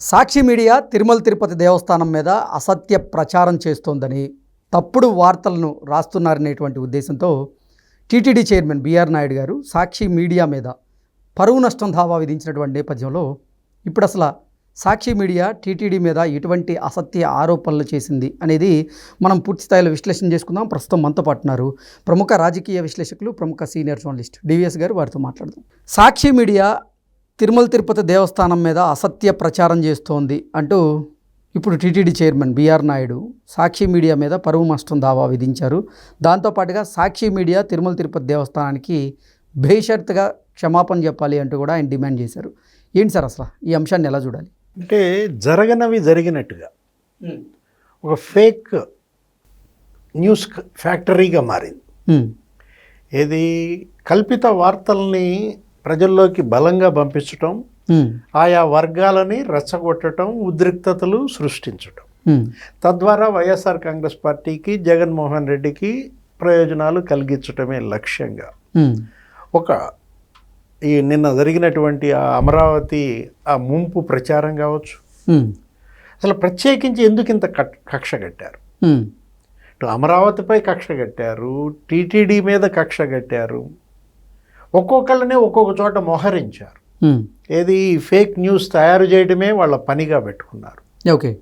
సాక్షి media Tirumala Tirupati దేవస్థానం మీద అసత్య ప్రచారం చేస్తోందని తప్పుడు వార్తలను రాస్తున్నారనేటువంటి ఉద్దేశంతో టీటీడీ చైర్మన్ బీఆర్ నాయుడు గారు సాక్షి మీడియా మీద పరువు నష్టం దావా విధించినటువంటి నేపథ్యంలో ఇప్పుడు అసలు సాక్షి మీడియా టీటీడీ మీద ఎటువంటి అసత్య ఆరోపణలు చేసింది అనేది మనం పూర్తి స్థాయిలో విశ్లేషణ చేసుకుందాం. ప్రస్తుతం మనతో పాటున్నారు ప్రముఖ రాజకీయ విశ్లేషకులు ప్రముఖ సీనియర్ జర్నలిస్ట్ డివిఎస్ గారు వారితో మాట్లాడదాం. సాక్షి మీడియా తిరుమల తిరుపతి దేవస్థానం మీద అసత్య ప్రచారం చేస్తోంది అంటూ ఇప్పుడు TTD chairman BR Naidu Sakshi media మీద పరువు నష్టం దావా విధించారు. దాంతోపాటుగా సాక్షి మీడియా తిరుమల తిరుపతి దేవస్థానానికి బేషరతుగా క్షమాపణ చెప్పాలి అంటూ కూడా ఆయన డిమాండ్ చేశారు. ఏంటి సార్ అసలు ఈ అంశాన్ని ఎలా చూడాలి? అంటే జరగనవి జరిగినట్టుగా ఒక ఫేక్ న్యూస్ ఫ్యాక్టరీగా మారింది. ఏది కల్పిత వార్తల్ని ప్రజల్లోకి బలంగా పంపించటం ఆయా వర్గాలని రెచ్చగొట్టడం ఉద్రిక్తతలు సృష్టించటం. తద్వారా వైఎస్ఆర్ కాంగ్రెస్ పార్టీకి జగన్మోహన్ రెడ్డికి ప్రయోజనాలు కలిగించటమే లక్ష్యంగా. ఒక ఈ నిన్న జరిగినటువంటి ఆ అమరావతి ఆ ముంపు ప్రచారం కావచ్చు. అసలు ప్రత్యేకించి ఎందుకు ఇంత కట్- కక్ష కట్టారు? ఇటు అమరావతిపై కక్ష కట్టారు టీటీడీ మీద కక్ష కట్టారు. ఒక్కొక్కళ్ళనే ఒక్కొక్క చోట మోహరించారు. ఏది ఫేక్ న్యూస్ తయారు చేయడమే వాళ్ళ పనిగా పెట్టుకున్నారు. ఓకే.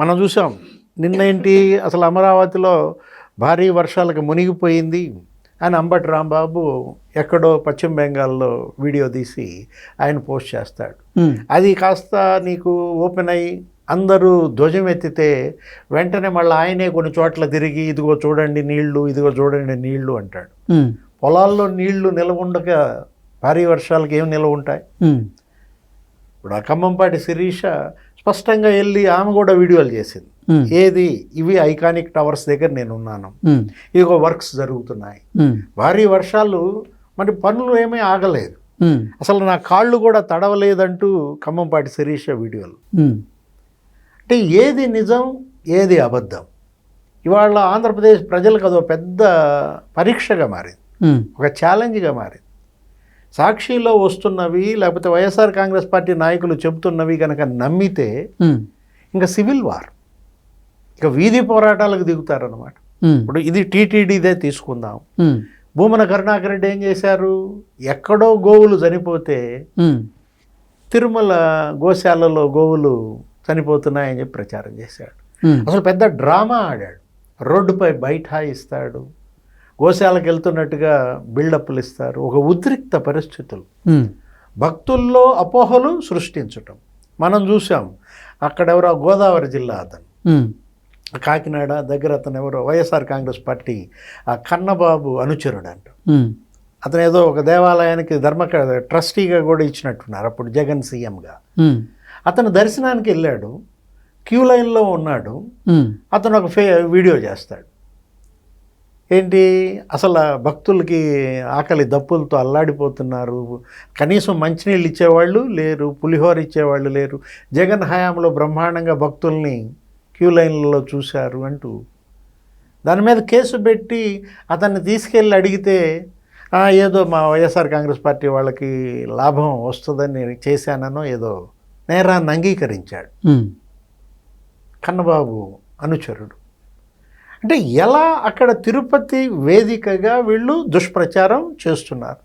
మనం చూసాం నిన్నేంటి అసలు అమరావతిలో భారీ వర్షాలకు మునిగిపోయింది అని అంబటి రాంబాబు ఎక్కడో పశ్చిమ బెంగాల్లో వీడియో తీసి ఆయన పోస్ట్ చేస్తాడు. అది కాస్త నీకు ఓపెన్ అయ్యి అందరూ ధ్వజం ఎత్తితే వెంటనే మళ్ళీ ఆయనే కొన్ని చోట్ల తిరిగి ఇదిగో చూడండి నీళ్ళు ఇదిగో చూడండి నీళ్ళు అంటాడు. పొలాల్లో నీళ్ళు నిలవ ఉండక భారీ వర్షాలకు ఏం నిలవ ఉంటాయి? ఇప్పుడు ఆ ఖమ్మంపాటి శిరీష స్పష్టంగా వెళ్ళి ఆమె కూడా వీడియోలు చేసింది. ఏది? ఇవి ఐకానిక్ టవర్స్ దగ్గర నేను ఉన్నాను. ఇదిగో వర్క్స్ జరుగుతున్నాయి. భారీ వర్షాలు మరి పనులు ఏమీ ఆగలేదు. అసలు నా కాళ్ళు కూడా తడవలేదంటూ ఖమ్మంపాటి శిరీష వీడియోలు. అంటే ఏది నిజం ఏది అబద్ధం? ఇవాళ ఆంధ్రప్రదేశ్ ప్రజలకు అదో పెద్ద పరీక్షగా మారింది. ఒక ఛాలెంజ్గా మారింది. సాక్షిలో వస్తున్నవి లేకపోతే వైఎస్ఆర్ కాంగ్రెస్ పార్టీ నాయకులు చెబుతున్నవి కనుక నమ్మితే ఉమ్, ఇంకా సివిల్ వార్ ఇక వీధి పోరాటాలకు దిగుతారనమాట ఉమ్, ఇప్పుడు ఇది టీటీడీదే తీసుకుందాం. భూమన కరుణాకర్ రెడ్డి ఏం చేశారు? ఎక్కడో గోవులు చనిపోతే తిరుమల గోశాలలో గోవులు చనిపోతున్నాయని చెప్పి ప్రచారం చేశాడు. అసలు పెద్ద డ్రామా ఆడాడు. రోడ్డుపై బైఠాయిస్తాడు. గోశాలకు వెళ్తున్నట్టుగా బిల్డప్లు ఇస్తారు. ఒక ఉద్రిక్త పరిస్థితులు. భక్తుల్లో అపోహలు సృష్టించటం. మనం చూసాం అక్కడెవరో గోదావరి జిల్లా అతను. కాకినాడ దగ్గర అతను ఎవరో వైఎస్ఆర్ కాంగ్రెస్ పార్టీ ఆ కన్నబాబు అనుచరుడు అంట అతను ఏదో ఒక దేవాలయానికి ధర్మ ట్రస్టీగా కూడా ఇచ్చినట్టున్నారు అప్పుడు జగన్ సీఎంగా. అతను దర్శనానికి వెళ్ళాడు క్యూ లైన్లో ఉన్నాడు. అతను ఒక ఫే వీడియో చేస్తాడు. ఏంటి? అసలు భక్తులకి ఆకలి దప్పులతో అల్లాడిపోతున్నారు. కనీసం మంచినీళ్ళు ఇచ్చేవాళ్ళు లేరు పులిహోర ఇచ్చేవాళ్ళు లేరు. జగన్ హయాంలో బ్రహ్మాండంగా భక్తుల్ని క్యూ లైన్లలో చూశారు అంటూ. దాని మీద కేసు పెట్టి అతన్ని తీసుకెళ్ళి అడిగితే "ఆ, ఏదో మా వైఎస్ఆర్ కాంగ్రెస్ పార్టీ వాళ్ళకి లాభం వస్తుందని నేను చేశాననో ఏదో నేరాన్ని అంగీకరించాడు. కన్నబాబు అనుచరుడు. అంటే ఎలా అక్కడ తిరుపతి వేదికగా వీళ్ళు దుష్ప్రచారం చేస్తున్నారు?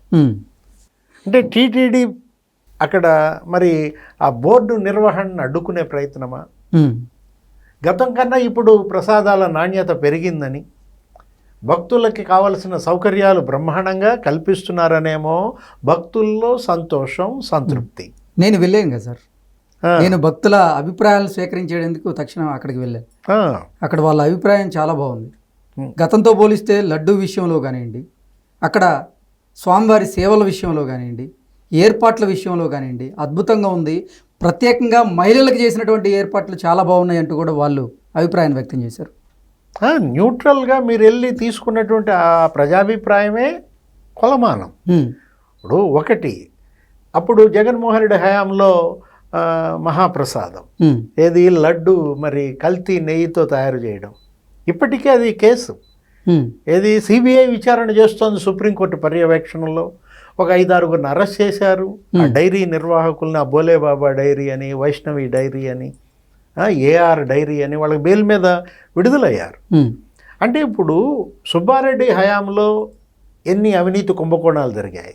అంటే టీటీడీ అక్కడ మరి ఆ బోర్డు నిర్వహణను అడ్డుకునే ప్రయత్నమా? గతం కన్నా ఇప్పుడు ప్రసాదాల నాణ్యత పెరిగిందని భక్తులకి కావలసిన సౌకర్యాలు బ్రహ్మాండంగా కల్పిస్తున్నారనేమో భక్తుల్లో సంతోషం సంతృప్తి. నేను వెళ్ళాను కదా సార్. నేను భక్తుల అభిప్రాయాలు స్వీకరించేందుకు తక్షణం అక్కడికి వెళ్ళాను. అక్కడ వాళ్ళ అభిప్రాయం చాలా బాగుంది. గతంతో పోలిస్తే లడ్డు విషయంలో కానివ్వండి అక్కడ స్వామివారి సేవల విషయంలో కానివ్వండి ఏర్పాట్ల విషయంలో కానివ్వండి అద్భుతంగా ఉంది. ప్రత్యేకంగా మహిళలకు చేసినటువంటి ఏర్పాట్లు చాలా బాగున్నాయి అంటూ కూడా వాళ్ళు అభిప్రాయం వ్యక్తం చేశారు. న్యూట్రల్గా మీరు వెళ్ళి తీసుకున్నటువంటి ఆ ప్రజాభిప్రాయమే కొలమానం. ఇప్పుడు ఒకటి అప్పుడు జగన్మోహన్ రెడ్డి హయాంలో మహాప్రసాదం. ఏది లడ్డు మరి కల్తీ నెయ్యితో తయారు చేయడం. ఇప్పటికే అది కేసు. ఏది సిబిఐ విచారణ చేస్తోంది సుప్రీంకోర్టు పర్యవేక్షణలో. ఒక ఐదారుగురిని అరెస్ట్ చేశారు. ఆ డైరీ నిర్వాహకుల్ని ఆ బోలే బాబా డైరీ అని వైష్ణవి డైరీ అని ఏఆర్ డైరీ అని వాళ్ళకి బెయిల్ మీద విడుదలయ్యారు. అంటే ఇప్పుడు సుబ్బారెడ్డి హయాంలో ఎన్ని అవినీతి కుంభకోణాలు జరిగాయి?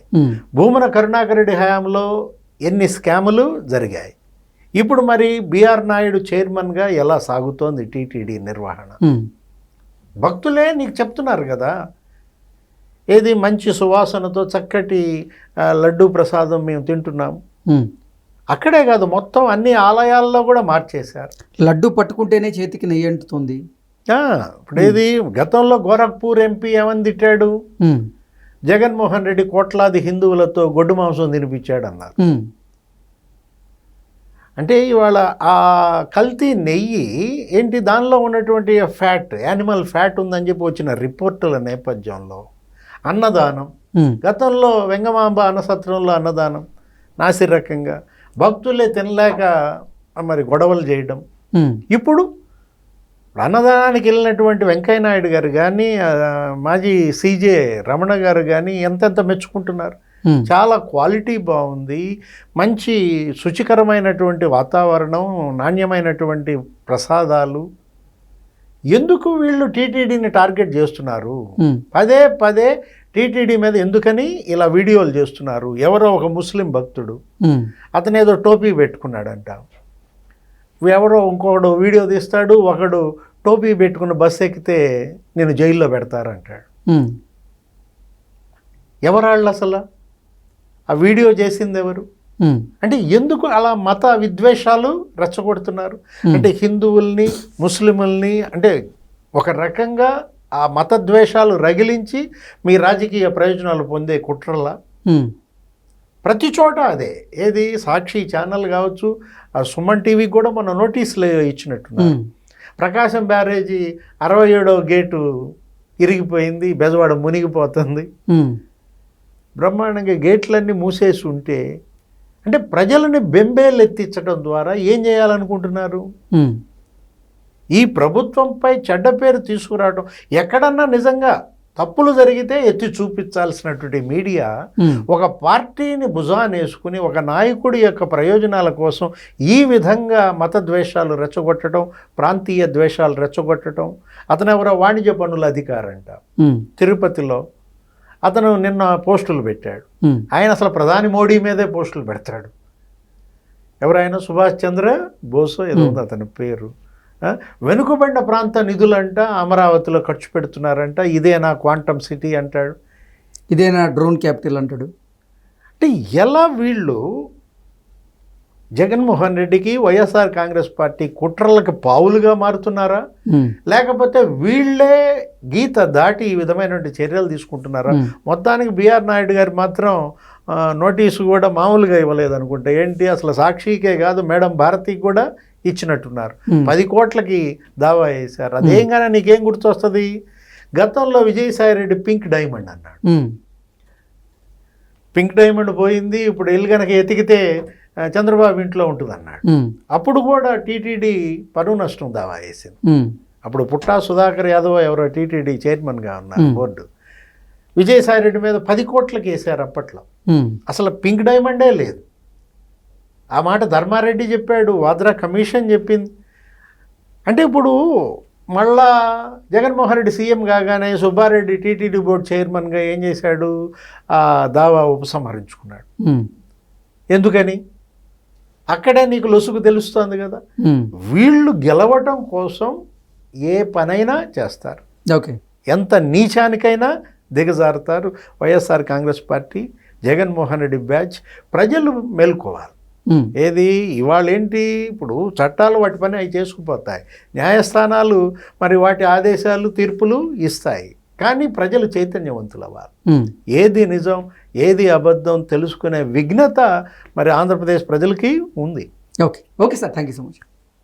భూమన కరుణాకర్ రెడ్డి హయాంలో ఎన్ని స్కాములు జరిగాయి. ఇప్పుడు మరి బిఆర్ నాయుడు చైర్మన్గా ఎలా సాగుతోంది టీటీడీ నిర్వహణ? భక్తులే నీకు చెప్తున్నారు కదా. ఏది మంచి సువాసనతో చక్కటి లడ్డూ ప్రసాదం మేము తింటున్నాం. అక్కడే కాదు మొత్తం అన్ని ఆలయాల్లో కూడా మార్చేశారు. లడ్డు పట్టుకుంటేనే చేతికి నెయ్యి అంటుతుంది. ఇప్పుడు ఏది? గతంలో గోరఖ్పూర్ ఎంపీ ఏమని తిట్టాడు? జగన్మోహన్ రెడ్డి కోట్లాది హిందువులతో గొడ్డు మాంసం తినిపించాడు అన్నారు అంటే ఇవాళ ఆ కల్తీ నెయ్యి ఏంటి? దానిలో ఉన్నటువంటి ఫ్యాట్ యానిమల్ ఫ్యాట్ ఉందని చెప్పి వచ్చిన రిపోర్టుల నేపథ్యంలో అన్నదానం గతంలో వెంగమాంబ అన్నసత్రంలో అన్నదానం నాసిరకంగా భక్తులే తినలేక మరి గొడవలు చేయడం. ఉమ్, ఇప్పుడు అన్నదానానికి వెళ్ళినటువంటి వెంకయ్య నాయుడు గారు కానీ మాజీ సీజే రమణ గారు కానీ ఎంతెంత మెచ్చుకుంటున్నారు. చాలా క్వాలిటీ బాగుంది మంచి శుచికరమైనటువంటి వాతావరణం నాణ్యమైనటువంటి ప్రసాదాలు. ఎందుకు వీళ్ళు టీటీడీని టార్గెట్ చేస్తున్నారు? పదే పదే టీటీడీ మీద ఎందుకని ఇలా వీడియోలు చేస్తున్నారు? ఎవరో ఒక ముస్లిం భక్తుడు అతను ఏదో టోపీ పెట్టుకున్నాడంట. ఎవరో ఇంకొకడు వీడియో తీస్తాడు ఒకడు టోపీ పెట్టుకున్న బస్సు ఎక్కితే నేను జైల్లో పెడతారంటాడు ఉమ్, ఎవరాళ్ళు అసలు? ఆ వీడియో చేసింది ఎవరు? అంటే ఎందుకు అలా మత విద్వేషాలు రెచ్చగొడుతున్నారు? అంటే హిందువుల్ని ముస్లిముల్ని అంటే ఒక రకంగా ఆ మత ద్వేషాలు రగిలించి మీ రాజకీయ ప్రయోజనాలు పొందే కుట్రలా? ప్రతి చోట అదే. ఏది? సాక్షి ఛానల్ కావచ్చు ఆ సుమన్ టీవీకి కూడా మన నోటీసులు ఇచ్చినట్టున్నారు. ప్రకాశం బ్యారేజీ అరవై ఏడవ గేటు ఇరిగిపోయింది బెజవాడ మునిగిపోతుంది. బ్రహ్మాండంగా గేట్లన్నీ మూసేసి ఉంటే అంటే ప్రజలని బెంబేలు ఎత్తించడం ద్వారా ఏం చేయాలనుకుంటున్నారు? ఈ ప్రభుత్వంపై చెడ్డ పేరు తీసుకురావడం ఎక్కడన్నా నిజంగా తప్పులు జరిగితే ఎత్తి చూపించాల్సినటువంటి మీడియా ఉమ్, ఒక పార్టీని భుజానేసుకుని ఒక నాయకుడి యొక్క ప్రయోజనాల కోసం ఈ విధంగా మత ద్వేషాలు రెచ్చగొట్టడం ప్రాంతీయ ద్వేషాలు రెచ్చగొట్టడం. అతను ఎవరో వాణిజ్య పన్నుల అధికారంట. ఉమ్, తిరుపతిలో అతను నిన్న పోస్టులు పెట్టాడు. ఉమ్, ఆయన అసలు ప్రధాని మోడీ మీదే పోస్టులు పెడతాడు. ఎవరైనా సుభాష్ చంద్ర బోసో ఏదో ఉంది అతని పేరు. వెనుకబడిన ప్రాంత నిధులంట అమరావతిలో ఖర్చు పెడుతున్నారంట ఇదే నా క్వాంటమ్ సిటీ అంటాడు. ఇదేనా డ్రోన్ క్యాపిటల్ అంటాడు. అంటే ఎలా వీళ్ళు జగన్మోహన్ రెడ్డికి వైఎస్ఆర్ కాంగ్రెస్ పార్టీ కుట్రలకు పావులుగా మారుతున్నారా? లేకపోతే వీళ్ళే గీత దాటి ఈ విధమైనటువంటి చర్యలు తీసుకుంటున్నారా? మొత్తానికి బిఆర్ నాయుడు గారు మాత్రం నోటీసు కూడా మామూలుగా ఇవ్వలేదు అనుకుంటా ఏంటి? అసలు సాక్షికే కాదు మేడం భారతికి కూడా ఇచ్చినట్టున్నారు. పది కోట్లకి దావా వేశారు. అదేంగానే నీకేం గుర్తొస్తుంది? గతంలో విజయసాయిరెడ్డి పింక్ డైమండ్ అన్నాడు. పింక్ డైమండ్ పోయింది ఇప్పుడు ఎల్లు కనుక ఎతికితే చంద్రబాబు ఇంట్లో ఉంటుంది అన్నాడు అప్పుడు కూడా టీటీడీ పరువు నష్టం దావా వేసింది. అప్పుడు పుట్టా సుధాకర్ యాదవ్ ఎవరో టీటీడీ చైర్మన్గా ఉన్నారు. బోర్డు. విజయసాయిరెడ్డి మీద పది కోట్లకి వేశారు అప్పట్లో. అసలు పింక్ డైమండే లేదు. ఆ మాట ధర్మారెడ్డి చెప్పాడు వాద్రా కమిషన్ చెప్పింది. అంటే ఇప్పుడు మళ్ళా జగన్మోహన్ రెడ్డి సీఎం కాగానే సుబ్బారెడ్డి టీటీడీ బోర్డు చైర్మన్గా ఏం చేశాడు? ఆ దావా ఉపసంహరించుకున్నాడు. ఎందుకని? అక్కడే నీకు లొసుగు తెలుస్తోంది కదా. వీళ్ళు గెలవటం కోసం ఏ పనైనా చేస్తారు. ఓకే. ఎంత నీచానికైనా దిగజారుతారు. YSR Congress party Jaganmohan Reddy batch ప్రజలు మేల్కోవాలి. ఏది? ఇవాళ ఏంటి ఇప్పుడు చట్టాలు వాటి పని అవి చేసుకుపోతాయి. న్యాయస్థానాలు మరి వాటి ఆదేశాలు తీర్పులు ఇస్తాయి. కానీ ప్రజలు చైతన్యవంతులు అవ్వాలి ఉమ్, ఏది నిజం ఏది అబద్ధం తెలుసుకునే విఘ్నత మరి ఆంధ్రప్రదేశ్ ప్రజలకి ఉంది. Okay. Okay sir. Thank you so much.